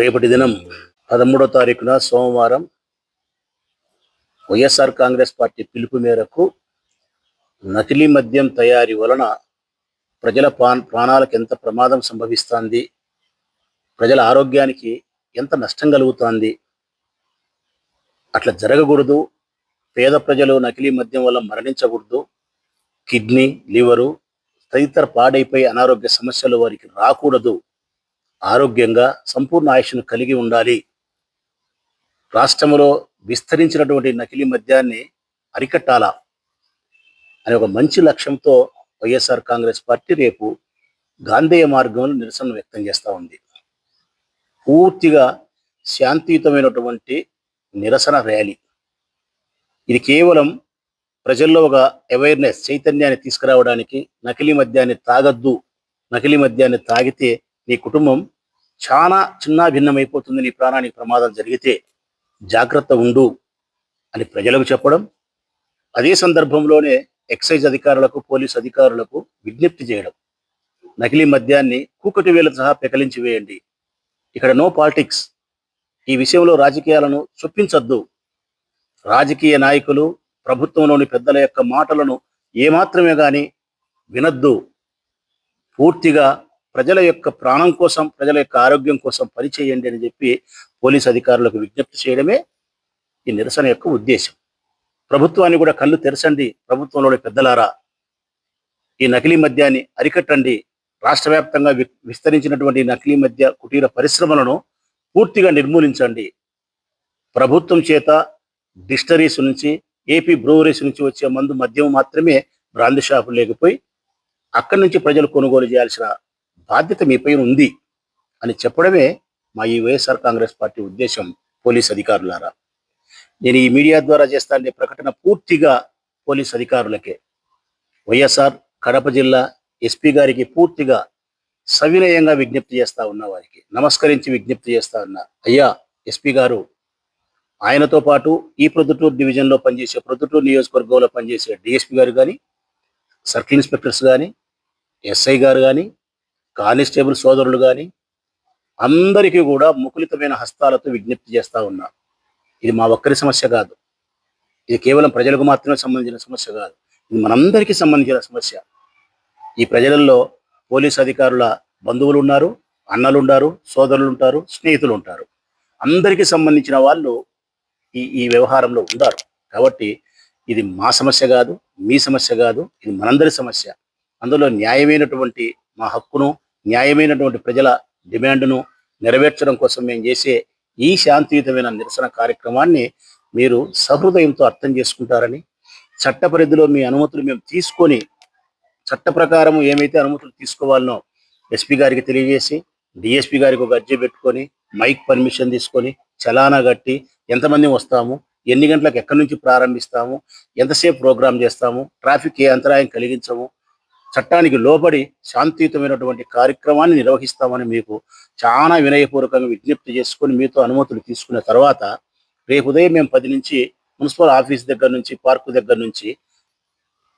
రేపటి దినం పదమూడో తారీఖున సోమవారం వైఎస్ఆర్ కాంగ్రెస్ పార్టీ పిలుపు మేరకు నకిలీ మద్యం తయారీ వలన ప్రజల ప్రాణాలకు ఎంత ప్రమాదం సంభవిస్తుంది ప్రజల ఆరోగ్యానికి ఎంత నష్టం కలుగుతుంది అట్లా జరగకూడదు పేద ప్రజలు నకిలీ మద్యం వల్ల మరణించకూడదు కిడ్నీ లివరు తదితర పాడైపోయి అనారోగ్య సమస్యలు వారికి రాకూడదు ఆరోగ్యంగా సంపూర్ణ ఆయుష్ను కలిగి ఉండాలి. రాష్ట్రంలో విస్తరించినటువంటి నకిలీ మద్యాన్ని అరికట్టాలా అనే ఒక మంచి లక్ష్యంతో వైఎస్ఆర్ కాంగ్రెస్ పార్టీ రేపు గాంధేయ మార్గంలో నిరసన వ్యక్తం చేస్తూ ఉంది. పూర్తిగా శాంతియుతమైనటువంటి నిరసన ర్యాలీ. ఇది కేవలం ప్రజల్లో ఒక అవేర్నెస్ చైతన్యాన్ని తీసుకురావడానికి నకిలీ మద్యాన్ని తాగద్దు నకిలీ మద్యాన్ని తాగితే నీ కుటుంబం చాలా చిన్న భిన్నమైపోతుంది నీ ప్రాణానికి ప్రమాదం జరిగితే జాగ్రత్త ఉండు అని ప్రజలకు చెప్పడం అదే సందర్భంలోనే ఎక్సైజ్ అధికారులకు పోలీస్ అధికారులకు విజ్ఞప్తి చేయడం. నకిలీ మద్యాన్ని కూకటి వేలతో సహా పెకలించి వేయండి. ఇక్కడ నో పాలిటిక్స్. ఈ విషయంలో రాజకీయాలను చొప్పించద్దు. రాజకీయ నాయకులు ప్రభుత్వంలోని పెద్దల యొక్క మాటలను ఏమాత్రమే కానీ వినద్దు. పూర్తిగా ప్రజల యొక్క ప్రాణం కోసం ప్రజల యొక్క ఆరోగ్యం కోసం పనిచేయండి అని చెప్పి పోలీస్ అధికారులకు విజ్ఞప్తి చేయడమే ఈ నిరసన యొక్క ఉద్దేశం. ప్రభుత్వాన్ని కూడా కళ్ళు తెరచండి ప్రభుత్వంలోని పెద్దలారా. ఈ నకిలీ మద్యాన్ని అరికట్టండి. రాష్ట్ర వ్యాప్తంగా వి- విస్తరించినటువంటి నకిలీ మద్య కుటీర పరిశ్రమలను పూర్తిగా నిర్మూలించండి. ప్రభుత్వం చేత డిస్టరీస్ నుంచి ఏపీ బ్రూవరీస్ నుంచి వచ్చే మందు మద్యం మాత్రమే బ్రాంది షాపులు లేకపోయి అక్కడి నుంచి ప్రజలు కొనుగోలు చేయాల్సిన బాధ్యత మీపై ఉంది అని చెప్పడమే మా ఈ వైఎస్ఆర్ కాంగ్రెస్ పార్టీ ఉద్దేశం పోలీస్ అధికారులారా. నేను ఈ మీడియా ద్వారా చేస్తానే ప్రకటన పూర్తిగా పోలీస్ అధికారులకే. వైఎస్ఆర్ కడప జిల్లా ఎస్పీ గారికి పూర్తిగా సవినయంగా విజ్ఞప్తి చేస్తా ఉన్న వారికి. నమస్కరించి విజ్ఞప్తి చేస్తా ఉన్నా. అయ్యా ఎస్పీ గారు ఆయనతో పాటు ఈ ప్రొద్దుటూరు డివిజన్లో పనిచేసే ప్రొద్దుటూరు నియోజకవర్గంలో పనిచేసే డిఎస్పీ గారు కానీ సర్కిల్ ఇన్స్పెక్టర్స్ కానీ ఎస్ఐ గారు కానీ కానిస్టేబుల్ సోదరులు కానీ అందరికీ కూడా ముకులితమైన హస్తాలతో విజ్ఞప్తి చేస్తా ఉన్నా. ఇది మా ఒక్కరి సమస్య కాదు. ఇది కేవలం ప్రజలకు మాత్రమే సంబంధించిన సమస్య కాదు. ఇది మనందరికీ సంబంధించిన సమస్య. ఈ ప్రజలలో పోలీస్ అధికారుల బంధువులు ఉన్నారు అన్నలు ఉన్నారు సోదరులు ఉంటారు స్నేహితులు ఉంటారు అందరికీ సంబంధించిన వాళ్ళు ఈ ఈ వ్యవహారంలో ఉన్నారు. కాబట్టి ఇది మా సమస్య కాదు మీ సమస్య కాదు ఇది మనందరి సమస్య. అందులో న్యాయమైనటువంటి మా హక్కును న్యాయమైనటువంటి ప్రజల డిమాండ్ను నెరవేర్చడం కోసం మేము చేసే ఈ శాంతియుతమైన నిరసన కార్యక్రమాన్ని మీరు సహృదయంతో అర్థం చేసుకుంటారని చట్ట పరిధిలో మీ అనుమతులు మేము తీసుకొని చట్ట ప్రకారం ఏమైతే అనుమతులు తీసుకోవాలనో ఎస్పీ గారికి తెలియజేసి డిఎస్పీ గారికి ఒక అర్జీ పెట్టుకొని మైక్ పర్మిషన్ తీసుకొని చలానా కట్టి ఎంతమంది వస్తాము ఎన్ని గంటలకు ఎక్కడి నుంచి ప్రారంభిస్తాము ఎంతసేపు ప్రోగ్రామ్ చేస్తాము ట్రాఫిక్ ఏ అంతరాయం కలిగించము చట్టానికి లోబడి శాంతియుతమైనటువంటి కార్యక్రమాన్ని నిర్వహిస్తామని మీకు చాలా వినయపూర్వకంగా విజ్ఞప్తి చేసుకొని మీతో అనుమతులు తీసుకున్న తర్వాత రేపు ఉదయం మేము పది నుంచి మున్సిపల్ ఆఫీస్ దగ్గర నుంచి పార్కు దగ్గర నుంచి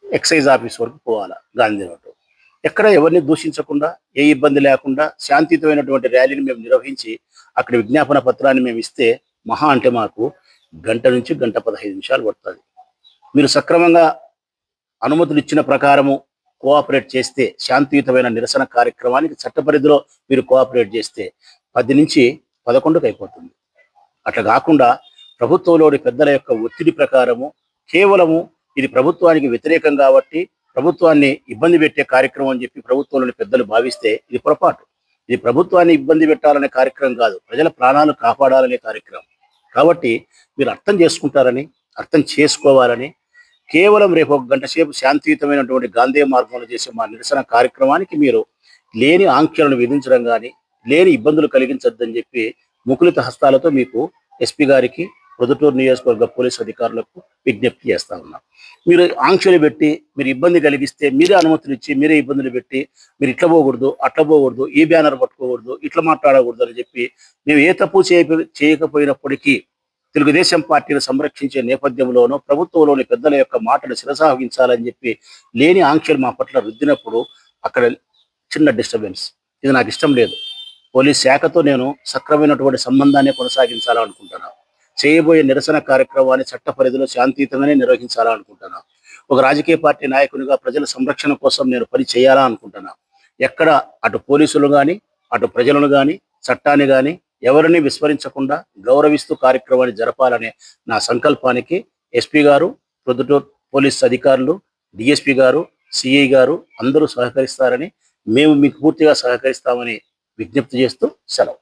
ఎక్సైజ్ ఆఫీస్ వరకు పోవాలా గాంధీ రోడ్డు. ఎక్కడ ఎవరిని దూషించకుండా ఏ ఇబ్బంది లేకుండా శాంతియుతమైనటువంటి ర్యాలీని మేము నిర్వహించి అక్కడ విజ్ఞాపన పత్రాన్ని మేము ఇస్తే మహా అంటే మాకు గంట నుంచి గంట పదహైదు నిమిషాలు పడుతుంది. మీరు సక్రమంగా అనుమతులు ఇచ్చిన ప్రకారము కోఆపరేట్ చేస్తే శాంతియుతమైన నిరసన కార్యక్రమానికి చట్ట పరిధిలో మీరు కోఆపరేట్ చేస్తే పది నుంచి పదకొండుకు అయిపోతుంది. అట్లా కాకుండా ప్రభుత్వంలోని పెద్దల యొక్క ఒత్తిడి ప్రకారము కేవలము ఇది ప్రభుత్వానికి వ్యతిరేకం కాబట్టి ప్రభుత్వాన్ని ఇబ్బంది పెట్టే కార్యక్రమం అని చెప్పి ప్రభుత్వంలోని పెద్దలు భావిస్తే ఇది పొరపాటు. ఇది ప్రభుత్వాన్ని ఇబ్బంది పెట్టాలనే కార్యక్రమం కాదు ప్రజల ప్రాణాలు కాపాడాలనే కార్యక్రమం. కాబట్టి మీరు అర్థం చేసుకుంటారని అర్థం చేసుకోవాలని కేవలం రేపు ఒక గంట సేపు శాంతియుతమైనటువంటి గాంధీ మార్గంలో చేసే మా నిరసన కార్యక్రమానికి మీరు లేని ఆంక్షలను విధించడం కానీ లేని ఇబ్బందులు కలిగించద్దని చెప్పి ముకులిత హస్తాలతో మీకు ఎస్పీ గారికి ప్రొద్దుటూరు నియోజకవర్గ పోలీస్ అధికారులకు విజ్ఞప్తి చేస్తా ఉన్నాం. మీరు ఆంక్షలు పెట్టి మీరు ఇబ్బంది కలిగిస్తే మీరే అనుమతులు ఇచ్చి మీరే ఇబ్బందులు పెట్టి మీరు ఇట్లా పోకూడదు అట్లా పోకూడదు ఈ బ్యానర్ పట్టుకోకూడదు ఇట్లా మాట్లాడకూడదు అని చెప్పి మేము ఏ తప్పు చేయకపోయినప్పటికీ తెలుగుదేశం పార్టీని సంరక్షించే నేపథ్యంలోనూ ప్రభుత్వంలోని పెద్దల యొక్క మాటను శిరసాగించాలని చెప్పి లేని ఆంక్షలు మా పట్ల రుద్దినప్పుడు అక్కడ చిన్న డిస్టర్బెన్స్. ఇది నాకు ఇష్టం లేదు. పోలీస్ శాఖతో నేను సక్రమైనటువంటి సంబంధాన్ని కొనసాగించాలనుకుంటున్నాను చేయబోయే నిరసన కార్యక్రమాన్ని చట్ట పరిధిలో శాంతియుతంగానే నిర్వహించాలనుకుంటున్నా. ఒక రాజకీయ పార్టీ నాయకునిగా ప్రజల సంరక్షణ కోసం నేను పని చేయాలా అనుకుంటున్నా ఎక్కడ అటు పోలీసులు కానీ అటు ప్రజలను కానీ చట్టాన్ని కానీ ఎవరిని విస్మరించకుండా గౌరవిస్తూ కార్యక్రమాన్ని జరపాలనే నా సంకల్పానికి ఎస్పీ గారు ప్రొద్దుటూరు పోలీస్ అధికారులు డిఎస్పీ గారు సిఐ గారు అందరూ సహకరిస్తారని మేము మీకు పూర్తిగా సహకరిస్తామని విజ్ఞప్తి చేస్తూ సెలవు.